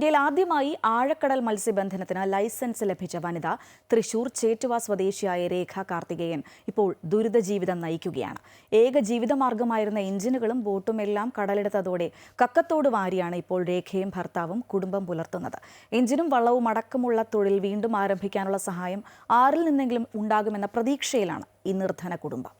ഇന്ത്യയിൽ ആദ്യമായി ആഴക്കടൽ മത്സ്യബന്ധനത്തിന് ലൈസൻസ് ലഭിച്ച വനിത തൃശൂർ ചേറ്റുവ സ്വദേശിയായ രേഖ കാർത്തികേയൻ ഇപ്പോൾ ദുരിത ജീവിതം നയിക്കുകയാണ്. ഏക ജീവിതമാർഗമായിരുന്ന എഞ്ചിനുകളും ബോട്ടുമെല്ലാം കടലെടുത്തതോടെ കക്കത്തോട് വാരിയാണ് ഇപ്പോൾ രേഖയും ഭർത്താവും കുടുംബം പുലർത്തുന്നത്. എഞ്ചിനും വള്ളവും അടക്കമുള്ള തൊഴിൽ വീണ്ടും ആരംഭിക്കാനുള്ള സഹായം ആരിൽ നിന്നെങ്കിലും ഉണ്ടാകുമെന്ന പ്രതീക്ഷയിലാണ് ഈ നിർധന കുടുംബം.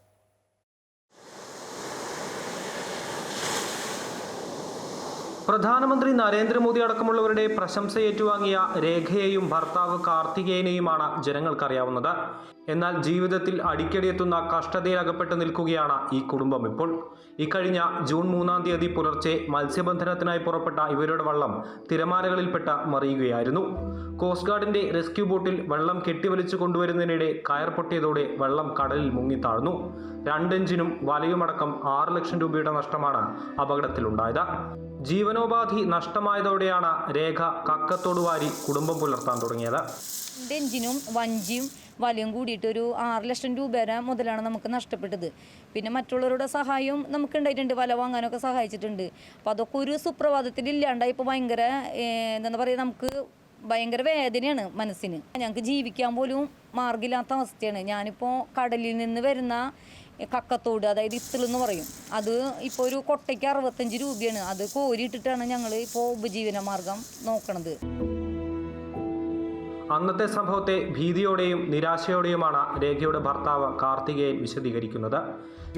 പ്രധാനമന്ത്രി നരേന്ദ്രമോദി അടക്കമുള്ളവരുടെ പ്രശംസ ഏറ്റുവാങ്ങിയ രേഖയെയും ഭർത്താവ് കാർത്തികേയനെയുമാണ് ജനങ്ങൾക്കറിയാവുന്നത്. എന്നാൽ ജീവിതത്തിൽ അടിക്കടി എത്തുന്ന കഷ്ടതയിൽ അകപ്പെട്ട് നിൽക്കുകയാണ് ഈ കുടുംബം ഇപ്പോൾ. ഇക്കഴിഞ്ഞ ജൂൺ മൂന്നാം തീയതി പുലർച്ചെ മത്സ്യബന്ധനത്തിനായി പുറപ്പെട്ട ഇവരുടെ വള്ളം തിരമാലകളിൽപ്പെട്ട് മറിയുകയായിരുന്നു. കോസ്റ്റ് ഗാർഡിന്റെ റെസ്ക്യൂ ബോട്ടിൽ വെള്ളം കെട്ടിവലിച്ചു കൊണ്ടുവരുന്നതിനിടെ കയർ പൊട്ടിയതോടെ വെള്ളം കടലിൽ മുങ്ങിത്താഴ്ന്നു രണ്ടെഞ്ചിനും വലയുമടക്കം ആറ് ലക്ഷം രൂപയുടെ നഷ്ടമാണ് അപകടത്തിലുണ്ടായത്. ജീവനോപാധി നഷ്ടമായതോടെയാണ് രേഖ കക്കത്തോട് വാരി കുടുംബം പുലർത്താൻ തുടങ്ങിയത്. ഡെഞ്ചിനും വഞ്ചിയും വലയും കൂടിയിട്ട് ഒരു ആറ് ലക്ഷം രൂപ വരെ മുതലാണ് നമുക്ക് നഷ്ടപ്പെട്ടത്. പിന്നെ മറ്റുള്ളവരുടെ സഹായവും നമുക്ക് ഉണ്ടായിട്ടുണ്ട് വല വാങ്ങാനൊക്കെ സഹായിച്ചിട്ടുണ്ട്. അപ്പോൾ അതൊക്കെ ഒരു സുപ്രഭാതത്തിൽ ഇല്ലാണ്ടായി ഇപ്പോൾ ഭയങ്കര എന്താ പറയുക നമുക്ക് ഭയങ്കര വേദനയാണ് മനസ്സിന്. ഞങ്ങൾക്ക് ജീവിക്കാൻ പോലും മാർഗമില്ലാത്ത അവസ്ഥയാണ്. ഞാനിപ്പോൾ കടലിൽ നിന്ന് വരുന്ന കക്കത്തോട് അതായത് ഇത്തിൾ എന്ന് പറയും. അത് ഇപ്പോൾ ഒരു കൊട്ടയ്ക്ക് അറുപത്തഞ്ച് രൂപയാണ്. അത് കോരിയിട്ടിട്ടാണ് ഞങ്ങൾ ഇപ്പോൾ ഉപജീവന മാർഗം നോക്കണത്. അന്നത്തെ സംഭവത്തെ ഭീതിയോടെയും നിരാശയോടെയുമാണ് രേഖയുടെ ഭർത്താവ് കാർത്തികേയൻ വിശദീകരിക്കുന്നത്.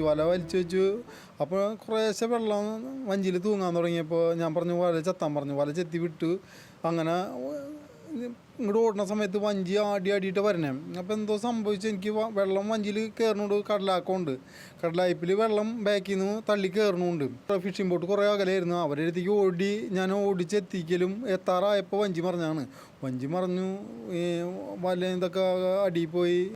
വല വലിച്ചു വെച്ചു. അപ്പോൾ കുറേശ്ശെ വെള്ളം വഞ്ചിയിൽ തൂങ്ങാൻ തുടങ്ങിയപ്പോൾ ഞാൻ പറഞ്ഞു വല ചെത്താൻ പറഞ്ഞു. വല ചെത്തി വിട്ടു. അങ്ങനെ ഇങ്ങോട്ട് ഓടുന്ന സമയത്ത് വഞ്ചി ആടി ആടിയിട്ട് വരണേ. അപ്പോൾ എന്തോ സംഭവിച്ചു എനിക്ക് വെള്ളം വഞ്ചിയിൽ കയറണോണ്ട് കടലാക്കമുണ്ട് കടലായ്പിൽ വെള്ളം ബാക്കിൽ നിന്ന് തള്ളി കയറണുണ്ട് ഫിഷിംഗ് ബോട്ട് കുറേ അകലായിരുന്നു അവരുടെ അടുത്തേക്ക് ഓടി ഞാൻ ഓടിച്ചെത്തിക്കലും എത്താറായപ്പോൾ വഞ്ചി മറിഞ്ഞാണ്. വഞ്ചി മറിഞ്ഞു വല ഇതൊക്കെ അടിയിൽ പോയി.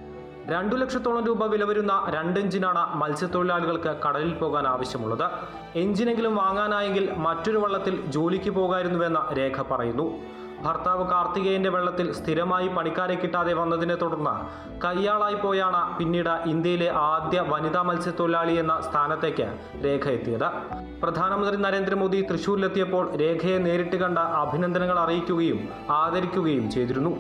രണ്ടു ലക്ഷത്തോളം രൂപ വില വരുന്ന രണ്ട് എഞ്ചിനാണ് മത്സ്യത്തൊഴിലാളികൾക്ക് കടലിൽ പോകാൻ ആവശ്യമുള്ളത്. എഞ്ചിനെങ്കിലും വാങ്ങാനായെങ്കിൽ മറ്റൊരു വള്ളത്തിൽ ജോലിക്ക് പോകായിരുന്നുവെന്ന് രേഖ പറയുന്നു. ഭർത്താവ് കാർത്തികേയന്റെ വെള്ളത്തിൽ സ്ഥിരമായി പണിക്കാരെ കിട്ടാതെ വന്നതിനെ തുടർന്ന് കയ്യാളായി പോയാണ് പിന്നീട് ഇന്ത്യയിലെ ആദ്യ വനിതാ മത്സ്യത്തൊഴിലാളി എന്ന സ്ഥാനത്തേക്ക് രേഖ എത്തിയത്. പ്രധാനമന്ത്രി നരേന്ദ്രമോദി തൃശൂരിലെത്തിയപ്പോൾ രേഖയെ നേരിട്ട് കണ്ട അഭിനന്ദനങ്ങൾ അറിയിക്കുകയും ആദരിക്കുകയും ചെയ്തിരുന്നു.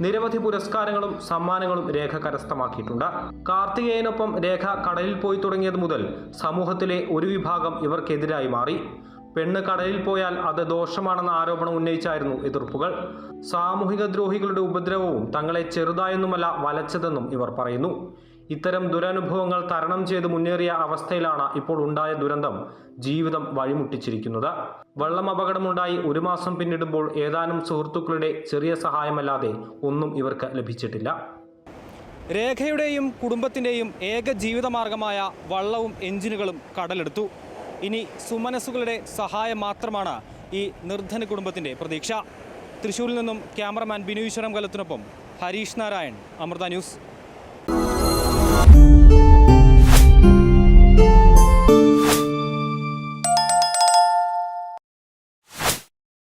നിരവധി പുരസ്കാരങ്ങളും സമ്മാനങ്ങളും രേഖ കരസ്ഥമാക്കിയിട്ടുണ്ട്. കാർത്തികേയനൊപ്പം രേഖ കടലിൽ പോയി തുടങ്ങിയത് മുതൽ സമൂഹത്തിലെ ഒരു വിഭാഗം ഇവർക്കെതിരായി മാറി. പെണ്ണ് കടലിൽ പോയാൽ അത് ദോഷമാണെന്ന ആരോപണം ഉന്നയിച്ചായിരുന്നു എതിർപ്പുകൾ. സാമൂഹിക ദ്രോഹികളുടെ ഉപദ്രവവും തങ്ങളെ ചെറുതായെന്നുമല്ല വലച്ചതെന്നും ഇവർ പറയുന്നു. ഇത്തരം ദുരനുഭവങ്ങൾ തരണം ചെയ്ത് മുന്നേറിയ അവസ്ഥയിലാണ് ഇപ്പോൾ ഉണ്ടായ ദുരന്തം ജീവിതം വഴിമുട്ടിച്ചിരിക്കുന്നത്. വെള്ളം അപകടമുണ്ടായി ഒരു മാസം പിന്നിടുമ്പോൾ ഏതാനും സുഹൃത്തുക്കളുടെ ചെറിയ സഹായമല്ലാതെ ഒന്നും ഇവർക്ക് ലഭിച്ചിട്ടില്ല. രേഖയുടെയും കുടുംബത്തിന്റെയും ഏക ജീവിതമാർഗമായ വള്ളവും എഞ്ചിനുകളും കടലെടുത്തു. ഇനി സുമനസുകളുടെ സഹായം മാത്രമാണ് ഈ നിർധന കുടുംബത്തിന്റെ പ്രതീക്ഷ. തൃശ്ശൂരിൽ നിന്നും ക്യാമറമാൻ ബിനു ഈശ്വരം കലത്തിനൊപ്പം ഹരീഷ് നാരായൺ അമൃത ന്യൂസ്.